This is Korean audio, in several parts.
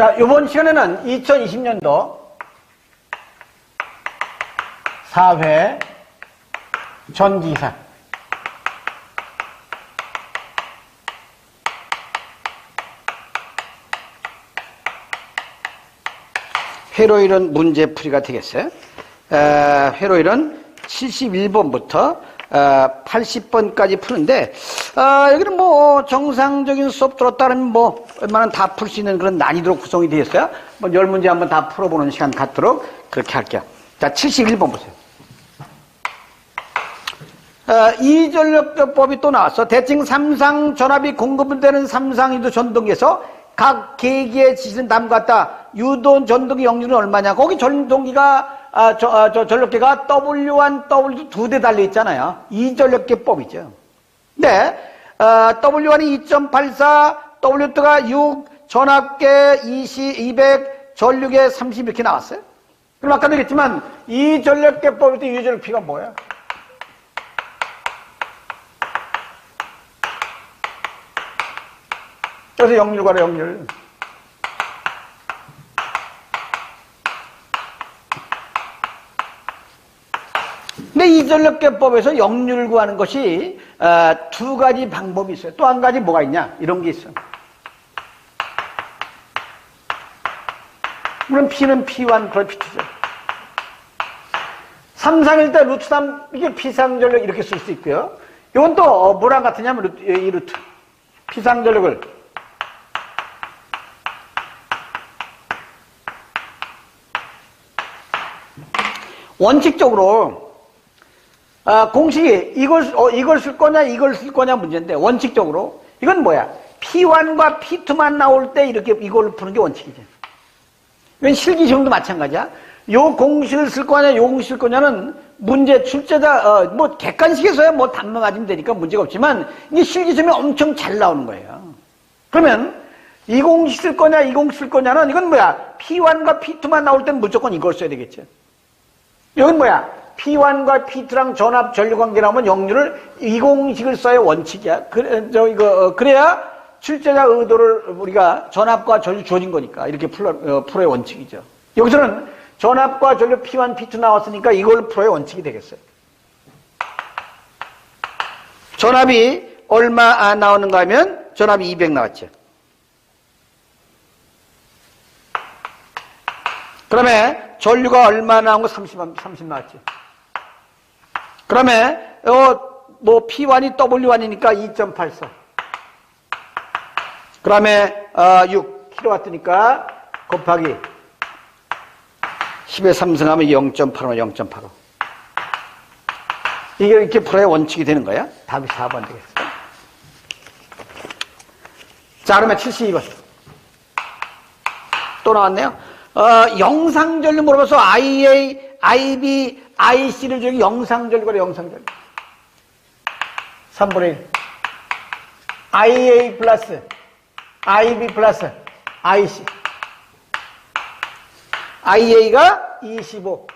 자, 이번 시간에는 2020년도 4회 전기사. 회로일은 문제풀이가 되겠어요. 에, 회로일은 71번부터 어, 80번까지 푸는데 어, 여기는 뭐 정상적인 수업 들었다면 뭐 웬만하면 다풀 수 있는 그런 난이도로 구성이 되어 있어요. 뭐열 문제 한번 다 풀어보는 시간 갖도록 그렇게 할게요. 자, 71번 보세요. 어, 이전력법이 또 나왔어. 대칭 삼상 전압이 공급되는 삼상유도 전동기에서 각 계기에 지시는 다음과 같다. 유도 전동기 역률은 얼마냐? 거기 전동기가 아, 저, 아, 저 전력계가 W1, W2 두 대 달려 있잖아요. 이 전력계법이죠. 네, 어, W1이 2.84, W2가 6, 전압계 20, 200, 전류계 30 이렇게 나왔어요. 그럼 아까도 얘기했지만 이 전력계법일 때 유전력피가 뭐야? 그래서 역률과로 역률. 근데 이전력계법에서 역률 구하는 것이 어, 두 가지 방법이 있어요. 또 한 가지 뭐가 있냐? 이런 게 있어. 물론 P는 P1, 그럼 P2죠. 삼상일 때 루트 3, 이게 피상전력 이렇게 쓸 수 있고요. 이건 또 어, 뭐랑 같으냐면 루트, 이 루트. 피상전력을 원칙적으로 아, 공식이 이걸 어, 이걸 쓸 거냐 이걸 쓸 거냐 문제인데 원칙적으로 이건 뭐야? P1과 P2만 나올 때 이렇게 이걸 푸는 게 원칙이죠. 이건 실기 시험도 마찬가지야. 요 공식을 쓸 거냐 요 공식을 쓸 거냐는 문제 출제자 어, 뭐 객관식에서야 뭐 답만 맞으면 되니까 문제가 없지만 이게 실기 시험에 엄청 잘 나오는 거예요. 그러면 이 공식 쓸 거냐 이 공식 쓸 거냐는 이건 뭐야? P1과 P2만 나올 때는 무조건 이걸 써야 되겠죠. 여긴 뭐야? P1과 P2랑 전압 전류 관계 나오면 역률을 이 공식을 써야 원칙이야. 그래, 저, 이거, 어, 그래야 출제자 의도를 우리가 전압과 전류 주어진 거니까 이렇게 풀어, 어, 풀어야 원칙이죠. 여기서는 전압과 전류 P1, P2 나왔으니까 이걸 풀어야 원칙이 되겠어요. 전압이 얼마 나오는가 하면 전압이 200 나왔죠. 그러면 전류가 얼마 나온 거 30, 30 나왔죠. 그러면 어, 뭐 P1이 W1이니까 2.84. 그다음에 어, 6kW니까 곱하기 10에 3승하면 0.85, 0.85. 이게 이렇게 풀어야 원칙이 되는 거야? 답이 4번 되겠어. 자, 그러면 72번. 또 나왔네요. 어, 영상전류 물어봐서 IA, IB, IC를 저기 영상전류가 영상전류. 3분의 1. IA 플러스, IB 플러스, IC. IA가 25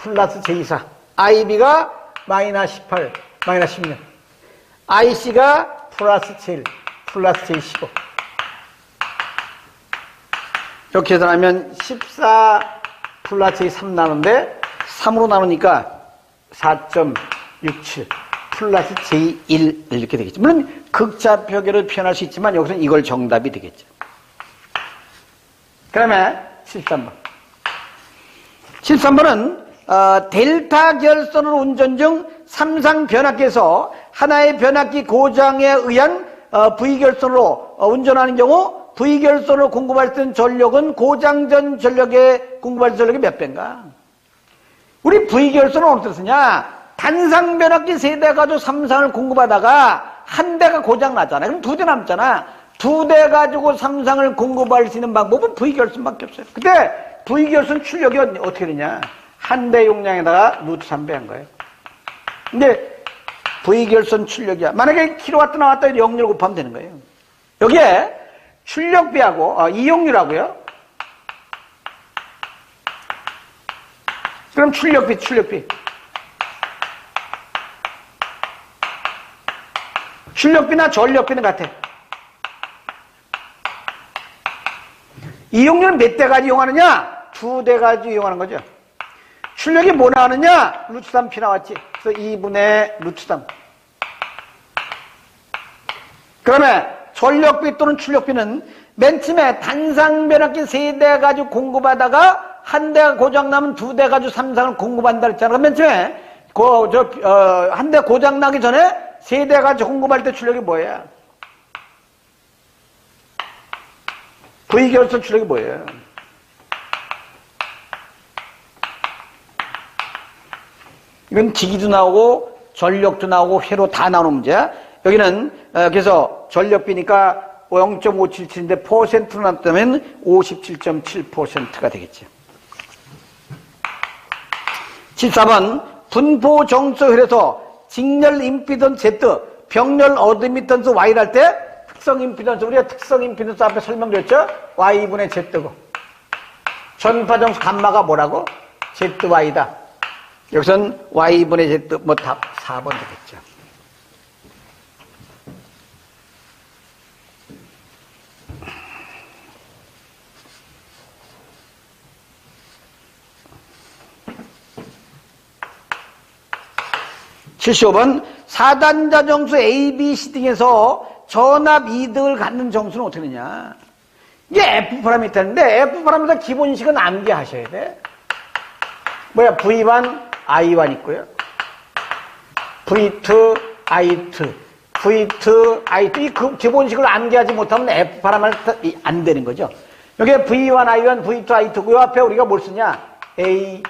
플러스 제24. IB가 마이너스 18, 마이너스 16. IC가 플러스 7, 플러스 제25. 이렇게 계산하면 14 플러스 3 나누는데 3으로 나누니까 4.67 플러스 j1 이렇게 되겠죠. 물론 극좌표계를 표현할 수 있지만 여기서는 이걸 정답이 되겠죠. 그러면 13번. 13번은 어, 델타 결선을 운전 중 삼상 변압기에서 하나의 변압기 고장에 의한 어, V결선으로 어, 운전하는 경우 V결선으로 공급할 수 있는 전력은 고장 전 전력에 공급할 전력이 몇 배인가? 우리 V결선은 어떻게 쓰냐? 단상 변압기 세 대 가지고 삼상을 공급하다가 한 대가 고장 나잖아요. 그럼 두 대 남잖아. 두 대 가지고 삼상을 공급할 수 있는 방법은 V결선밖에 없어요. 근데 V결선 출력이 어떻게 되냐? 한 대 용량에다가 루트 3배 한 거예요. 근데 V결선 출력이야. 만약에 킬로와트 나왔다 해도 역률 곱하면 되는 거예요. 여기에 출력비하고 어, 이용률하고요. 그럼 출력비, 출력비. 출력비나 전력비는 같아. 이용률 몇대 가지 이용하느냐? 두대 가지 이용하는 거죠. 출력이 뭐 나오느냐? 루트 3P 나왔지. 그래서 2분의 루트 3. 그러면 전력비 또는 출력비는 맨 처음에 단상 변압기 세 대 가지고 공급하다가 한 대가 고장나면 두 대 가지고 삼상을 공급한다 그랬잖아. 맨 처음에 그, 저, 어, 한 대 고장나기 전에 세 대 가지고 공급할 때 출력이 뭐야? V결선 출력이 뭐예요? 이건 기기도 나오고 전력도 나오고 회로 다 나오는 문제야. 여기는 어, 그래서 전력비니까 0.577인데 퍼센트로 나타면 57.7%가 되겠죠. 14번 분포 정수혈에서 직렬 임피던스 Z, 병렬 어드미턴스 Y를 할 때 특성 임피던스 우리가 특성 임피던스 앞에 설명드렸죠? Y분의 Z고 전파 정수 감마가 뭐라고? ZY다. 여기선 Y분의 Z 뭐 답 4번 되겠죠. 칠십오 번 4단자 정수 A, B, C 등에서 전압 이득을 갖는 정수는 어떻게 되냐? 이게 F 파라미터인데 F 파라미터 기본식은 암기하셔야 돼. 뭐야? V1, I1 있고요. V2, I2, V2, I2 이 그 기본식을 암기하지 못하면 F 파라미터 안 되는 거죠. 여기에 V1, I1, V2, I2 그 앞에 우리가 뭘 쓰냐? A,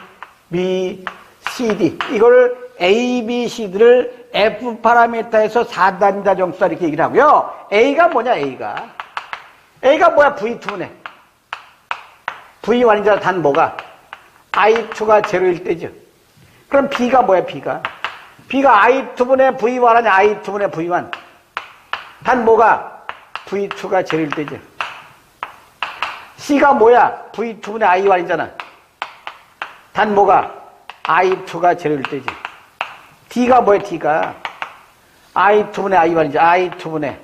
B, C, D 이걸 A, B, C들을 F 파라미터에서 4단자 정수다 이렇게 얘기를 하고요. A가 뭐냐 A가 A가 뭐야 V2네 V1이잖아 단 뭐가 I2가 제로일 때죠. 그럼 B가 뭐야 B가 B가 I2분의 V1 아니 I2분의 V1 단 뭐가 V2가 제로일 때죠. C가 뭐야 V2분의 I1이잖아. 단 뭐가 I2가 제로일 때지. D가 뭐야, D가? I2분의 I1이지. I2분의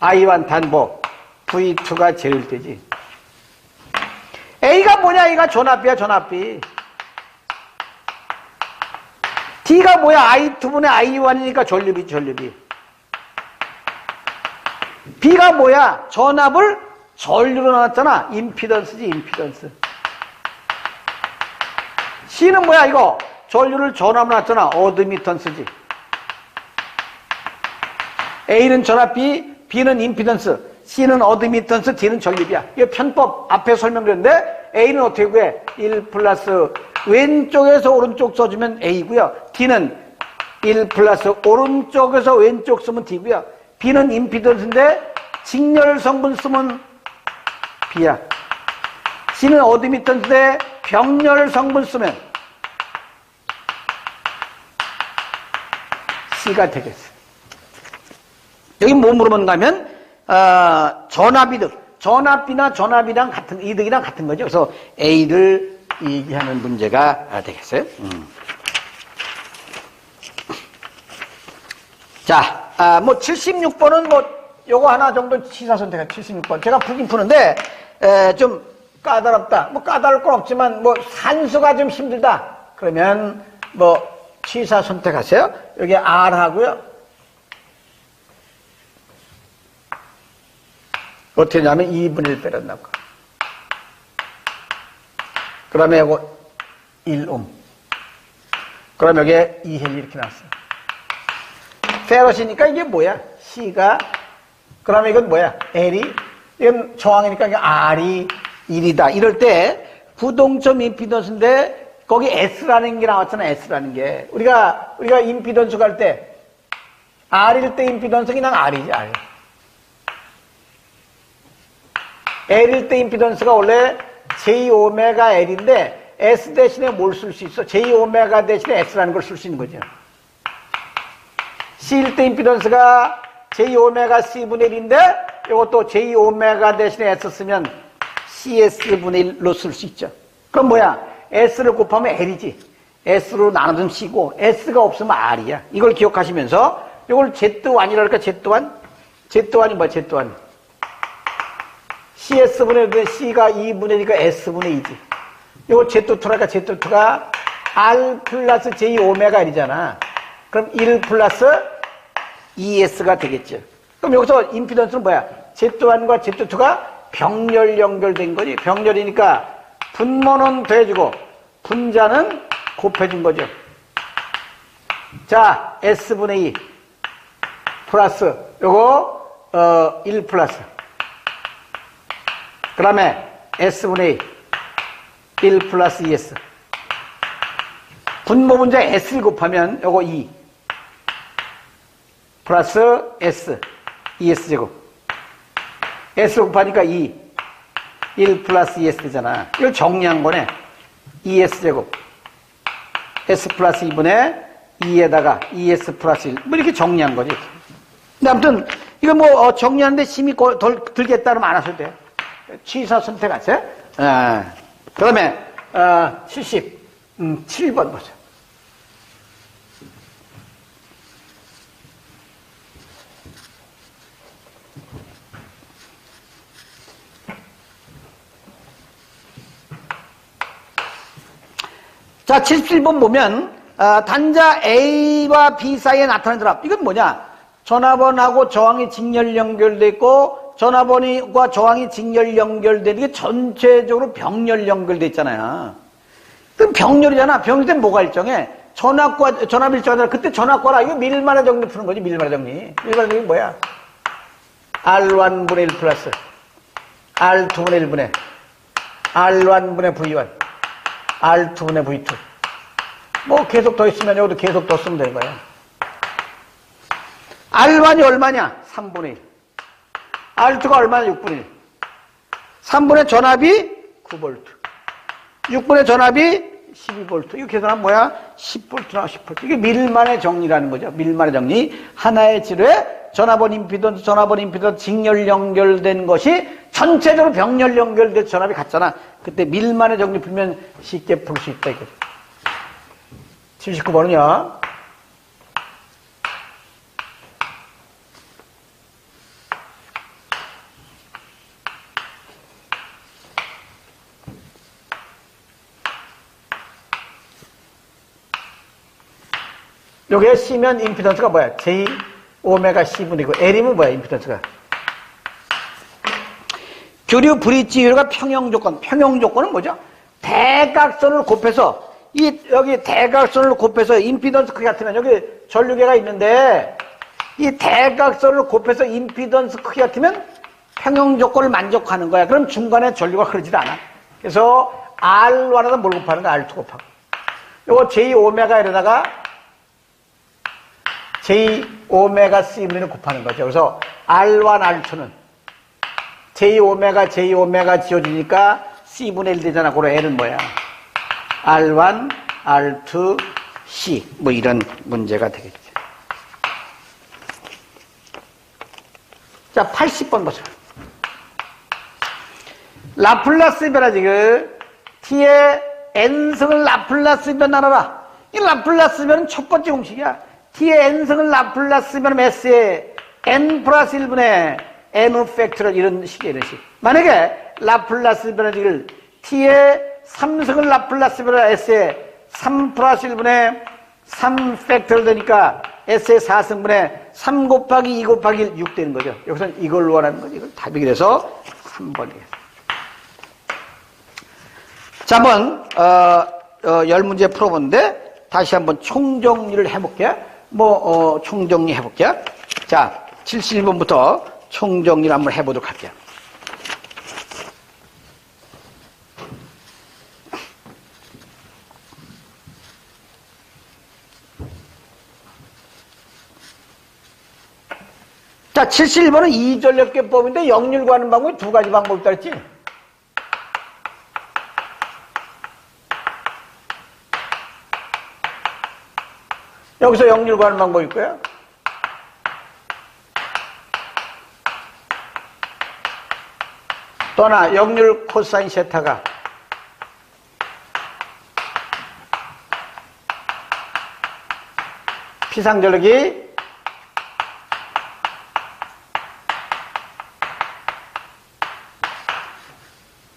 I1 단 뭐? V2가 제로일 때지. A가 뭐냐, A가 전압비야, 전압비. D가 뭐야, I2분의 I1이니까 전류비, 전류비. B가 뭐야, 전압을 전류로 나눴잖아. 임피던스지, 임피던스. C는 뭐야 이거? 전류를 전압으로 놨잖아. 어드미턴스지. A는 전압비, B는 임피던스, C는 어드미턴스, D는 전류비야. 이거 편법 앞에 설명드렸는데 A는 어떻게 구해? 1 플러스 왼쪽에서 오른쪽 써주면 A고요. D는 1 플러스 오른쪽에서 왼쪽 쓰면 D고요. B는 임피던스인데 직렬 성분 쓰면 B야. C는 어드미턴스인데 병렬 성분 쓰면 C가 되겠어. 여기 뭐 물어본가 하면, 어, 전압이득. 전압비나 전압이랑 같은, 이득이랑 같은 거죠. 그래서 A를 얘기하는 문제가 되겠어요. 음. 자, 아, 뭐 76번은 뭐 요거 하나 정도 시사 선택한 76번. 제가 풀긴 푸는데, 에, 좀 까다롭다. 뭐 까다로울 건 없지만 뭐 산수가 좀 힘들다. 그러면 뭐 취사 선택하세요. 여기 R 하고요. 어떻게 하냐면 2분의 1 빼란다고. 그 다음에 이거 1옴. 그럼 여기에 2헬 이렇게 나왔어요. 페럿이니까 이게 뭐야? C가 그 다음에 이건 뭐야? L이 이건 저항이니까 이게 R이 1이다. 이럴 때 부동점 임피던스인데 거기 S라는 게 나왔잖아. S라는 게. 우리가 우리가 임피던스 갈 때 R일 때 임피던스 그냥 R이지 R. L일 때 임피던스가 원래 J 오메가 L인데 S 대신에 뭘 쓸 수 있어? J 오메가 대신에 S라는 걸 쓸 수 있는 거죠. C일 때 임피던스가 J 오메가 C분의 1인데 이것도 J 오메가 대신에 S 쓰면 CS분의 1로 쓸 수 있죠. 그럼 뭐야? S를 곱하면 L이지. S로 나눠주면 C고 S가 없으면 R이야. 이걸 기억하시면서 이걸 Z1이라 그럴까? Z1? Z1이 뭐야? Z1. CS분의 V, C가 2분의 2니까 S분의 2지. 이거 Z2라니까 Z2가 R 플러스 J 오메가 L이잖아. 그럼 1 플러스 ES가 되겠죠. 그럼 여기서 임피던스는 뭐야? Z1과 Z2가 병렬 연결된 거지. 병렬이니까 분모는 더해주고 분자는 곱해준 거죠. 자, S분의 2 플러스 요거 어, 1 플러스. 그 다음에 S분의 2 1 플러스 2S 분모 분자 S를 곱하면 요거 2 플러스 S 2S 제곱. S 곱하니까 2 1 플러스 2S 되잖아 이걸 정리한 거네 2S 제곱 S 플러스 2분의 2에다가 2S 플러스 1. 뭐 이렇게 정리한 거지. 근데 아무튼, 이거 뭐, 어, 정리하는데 힘이 거- 덜 들겠다 면 안 하셔도 돼요. 취사 선택하세요. 아, 그 다음에, 어, 70, 음, 7번 보세요. 자, 77번 보면 아, 단자 A와 B 사이에 나타나는 전압. 이건 뭐냐? 전압원하고 저항이 직렬 연결돼 있고 전압원과 저항이 직렬 연결돼 이게 전체적으로 병렬 연결돼 있잖아요. 그럼 병렬이잖아. 병렬 때 뭐가 일정해? 전압과 전압 일정하잖아. 그때 전압과라 이거 밀만의 정리 푸는 거지. 밀만의 정리. 밀만의 정리 뭐야? R1분의 1 플러스 R2분의 1분의 R1분의 V1 R2분의 V2. 뭐 계속 더 있으면 여기도 계속 더 쓰면 되는 거야. R1이 얼마냐? 3분의 1. R2가 얼마냐? 6분의 1. 3분의 전압이 9V. 6분의 전압이 12V. 이거 계산하면 뭐야? 10V나 10V. 이게 밀만의 정리라는 거죠. 밀만의 정리. 하나의 지뢰 전압원 임피던스, 전압원 임피던스 직렬 연결된 것이 전체적으로 병렬 연결된 전압이 같잖아. 그때 밀만의 정리 풀면 쉽게 풀 수 있다 이거죠. 79번은요. 여기에 C면 임피던스가 뭐야? J 오메가 C분이고 L이면 뭐야? 임피던스가. 교류 브릿지 유료가 평형 조건. 평형 조건은 뭐죠? 대각선을 곱해서 이 여기 대각선을 곱해서 임피던스 크기 같으면 여기 전류계가 있는데 이 대각선을 곱해서 임피던스 크기 같으면 평형 조건을 만족하는 거야. 그럼 중간에 전류가 흐르질 않아. 그래서 R1에다 뭘 곱하는 거야? R2 곱하고. 요거 J 오메가 L에다가 J 오메가 C분을 곱하는 거죠. 그래서 R1, R2는 J 오메가 J 오메가 지워지니까 C분의 1 되잖아. 그럼 L은 뭐야? R1, R2, C. 뭐 이런 문제가 되겠죠. 자, 80번 보세요. 라플라스 변화식을 T의 N승을 라플라스 변하라. 이 라플라스 변은 첫 번째 공식이야. T의 N승을 라플라스 변하면 S의 N 플러스 1분의 N 팩트럴 이런 식이야, 이런 식. 만약에 라플라스 변화식을 T의 3승을 라플라스 변화 S의 3 플러스 1분의 3 팩트럴 되니까 S의 4승분의 3 곱하기 2 곱하기 1, 6 되는 거죠. 여기서는 이걸 원하는 거지. 이걸 답이 그래서 3번이겠습니다. 자, 한번, 어, 어, 열 문제 풀어보는데, 다시 한번 총정리를 해볼게요. 뭐, 어, 총정리 해볼게요. 자, 71번부터 총정리를 한번 해보도록 할게요. 자, 71번은 이전력계법인데 역률 구하는 방법이 두 가지 방법이 있다 그랬지? 여기서 역률 구하는 방법이 있고요. 또 하나 역률 코사인 세타가 피상전력이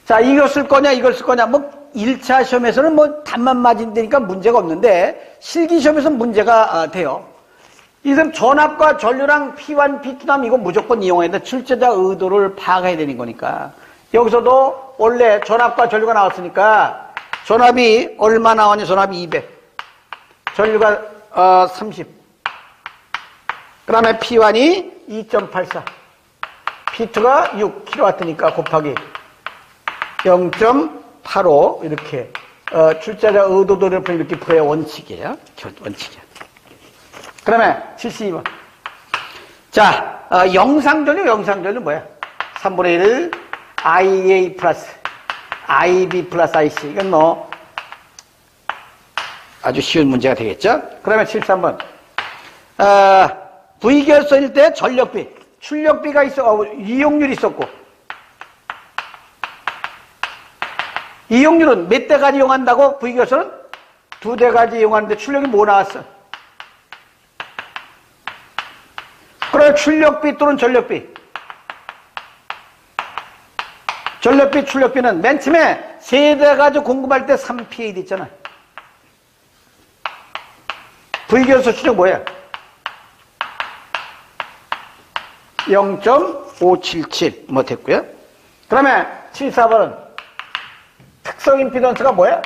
자, 이거 쓸 거냐, 이걸 쓸 거냐. 뭐, 1차 시험에서는 뭐, 답만 맞은다니까 문제가 없는데, 실기 시험에서는 문제가 아, 돼요. 이점 전압과 전류랑 P1, P2남 이거 무조건 이용해야 돼. 출제자 의도를 파악해야 되는 거니까. 여기서도 원래 전압과 전류가 나왔으니까, 전압이 얼마 나왔냐, 전압이 200. 전류가 어, 30. 그 다음에 P1이 2.84. P2가 6kW니까 곱하기 0.85 이렇게 어, 출제자 의도도를 이렇게 풀어야 원칙이에요. 원칙이야. 그러면 72번. 자, 어, 영상전류, 영상전류 뭐야? 3분의 1 IA 플러스 IB 플러스 IC. 이건 뭐 아주 쉬운 문제가 되겠죠? 그러면 73번. 어, V결선일 때 전력비, 출력비가 있어, 어, 이용률이 있었고, 이용률은 몇 대까지 이용한다고? V결선은 두 대까지 이용하는데 출력이 뭐 나왔어? 그래, 출력비 또는 전력비. 전력비, 출력비는 맨 처음에 세대 가지고 공급할 때 3PA 있잖아. V결서 출력 뭐야? 0.577 뭐 됐고요. 그러면 74번은 특성 임피던스가 뭐야?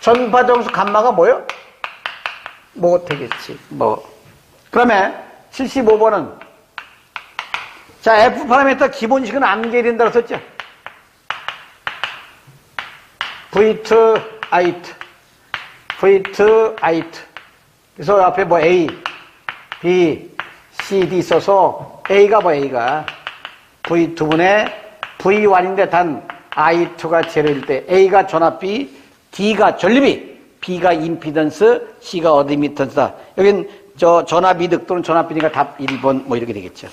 전파 정수 감마가 뭐요? 뭐 되겠지. 뭐. 그러면 75번은 자, F 파라미터 기본식은 암기해야 된다고 썼죠? V2, I2, V2, I2. 그래서 앞에 뭐 A, B, C, D 있어서 A가 뭐 A가 V2분의 V1인데 단 I2가 제로일 때 A가 전압비, D가 전립비, B가 임피던스, C가 어드미턴스다. 여긴 저 전압 이득 또는 전압비니까 답 1번 뭐 이렇게 되겠죠.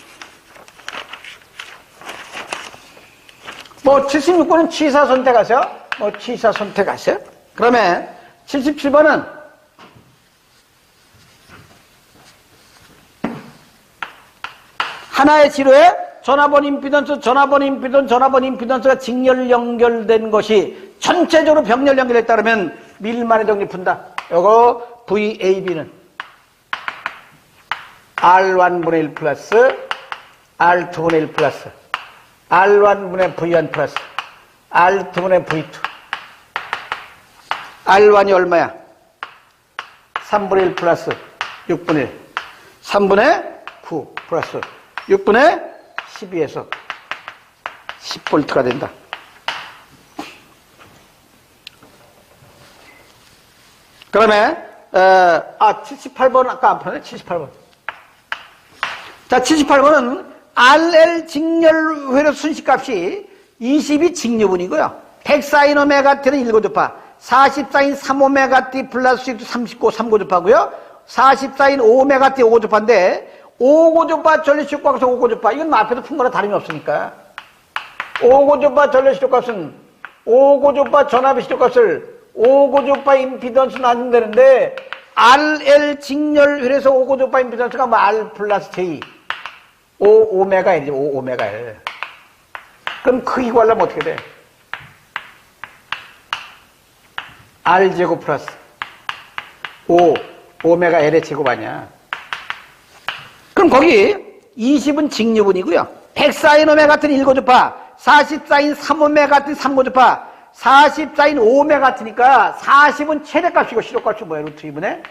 뭐 76번은 취사 선택하세요. 뭐 취사 선택하세요. 그러면 77번은 하나의 지로에 전화번 임피던스, 전화번 임피던스, 전화번 임피던스가 직렬 연결된 것이 전체적으로 병렬 연결했다 그러면 밀만의 정리 푼다. 요거 VAB는 R1분의 1 플러스 R2분의 1 플러스 R1분의 V1 플러스 R2분의 V2 R1이 얼마야? 3분의 1 플러스 6분의 1 3분의 9 플러스 6분의 12에서 10볼트가 된다. 그러면 어, 아 78번 아까 안 푸네 78번 자 78번은 RL 직렬회로 순식값이 20이 직류분이고요. 100사인 오메가 t는 1고주파 40사인 3오메가 t 플러스 6 39 3고주파고요. 40사인 5오메가 t 5고주파인데 5고주파 전류시력값은 5고주파. 이건 뭐 앞에서 푼 거랑 다름이 없으니까. 5고주파 전류시력값은 5고주파 전압의 시력값을 5고주파 임피던스 나눈다는데 RL 직렬회에서 5고주파 임피던스가 뭐 R 플러스 J 5 오메가 L이지 5 오메가 L 그럼 크기 구하려면 어떻게 돼? R 제곱 플러스 5 오메가 L의 제곱 아니야. 그럼 거기 20은 직류분이고요. 100사인 오메 같은 1고주파 40사인 3오메 같은 3고주파 40사인 5오메 같으니까 40은 최대값이고 시력값이 뭐야 루트 2분의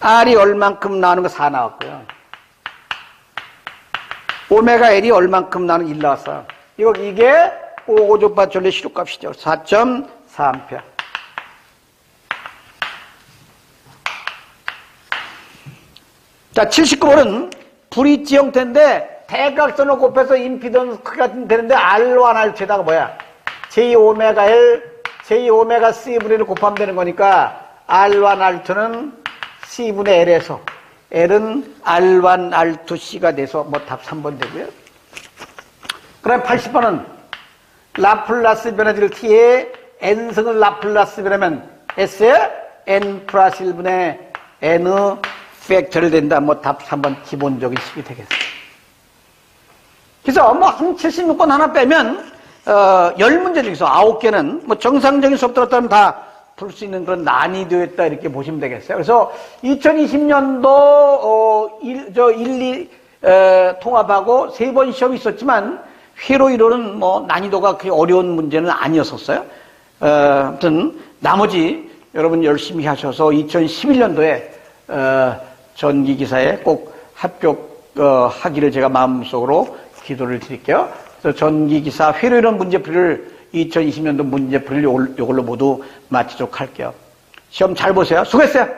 R이 얼만큼 나오는 거 4 나왔고요. 오메가 L이 얼만큼 나오는 1 나왔어. 이거 이게 5고주파 전류 시력값이죠. 4.4A 자, 79번은 브릿지 형태인데 대각선을 곱해서 임피던스 크기가 되는데 R1, R2에다가 뭐야? J 오메가 L, J 오메가 C분의 1을 곱하면 되는 거니까 R1, R2는 C분의 L에서 L은 R1, R2, C가 돼서 뭐 답 3번 되고요. 그럼 80번은 라플라스 변화질 T에 N승을 라플라스 변하면 S에 N 플러스 1분의 N 팩터를 된다. 뭐 답 3번 기본적인 식이 되겠어요. 그래서 뭐 한 76권 하나 빼면 어, 10문제 중에서 9개는 뭐 정상적인 수업 들었다면 다 풀 수 있는 그런 난이도였다 이렇게 보시면 되겠어요. 그래서 2020년도 어, 1, 저 1, 2 에, 통합하고 세 번 시험이 있었지만 회로 이론은 뭐 난이도가 그렇게 어려운 문제는 아니었었어요. 어, 아무튼 나머지 여러분 열심히 하셔서 2011년도에 어, 전기 기사에 꼭 합격하기를 제가 마음속으로 기도를 드릴게요. 그래서 전기 기사 회로 이론 문제풀이를 2020년도 문제 풀이를 요걸로 모두 마치도록 할게요. 시험 잘 보세요. 수고했어요.